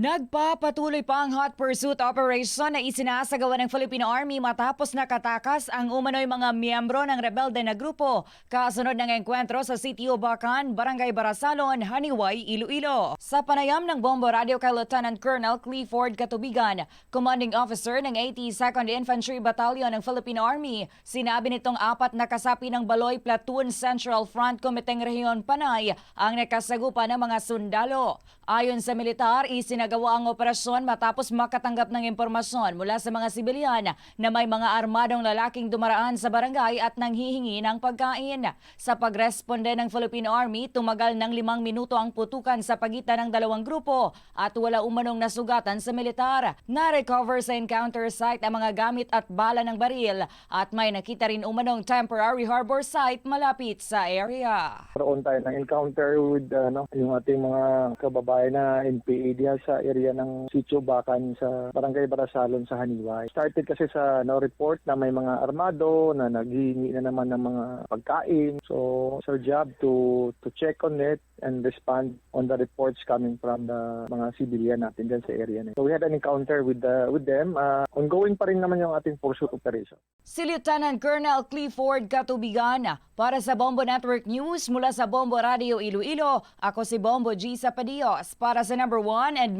Nagpapatuloy pa ang hot pursuit operation na isinasagawa ng Philippine Army matapos nakatakas ang umano'y mga miyembro ng rebelde na grupo kasunod ng engkwentro sa Sitio Bacan, Barangay Barasalon, Haniway, Iloilo. Sa panayam ng Bombo Radio kay Lieutenant Colonel Clifford Katubigan, commanding officer ng 82nd Infantry Battalion ng Philippine Army, sinabi nitong apat na kasapi ng Baloy Platoon Central Front Committee Rehiyon Panay ang nakasagupa ng mga sundalo. Ayon sa militar, isinagawa ang operasyon matapos makatanggap ng impormasyon mula sa mga sibilyan na may mga armadong lalaking dumaraan sa barangay at nanghihingi ng pagkain. Sa pagresponde ng Philippine Army, tumagal ng limang minuto ang putukan sa pagitan ng dalawang grupo at wala umanong nasugatan sa militar. Na-recover sa encounter site ang mga gamit at bala ng baril at may nakita rin umanong temporary harbor site malapit sa area. Karoon tayo ng encounter with ano, yung ating mga kababayan na NPA diya sa area ng Sitio Bacan sa Barangay Barasalon sa Haniway. Started kasi sa no report na may mga armado na naghihingi na naman ng mga pagkain. So, it's our job to to check on it and respond on the reports coming from the mga civilian natin dyan sa area na. So, we had an encounter with the with them. Uh, ongoing pa rin naman yung ating pursuit operation. Si Lieutenant Colonel Clifford Katubigan para sa Bombo Network News mula sa Bombo Radio Iloilo. Ako si Bombo G. Sapadios para sa number one and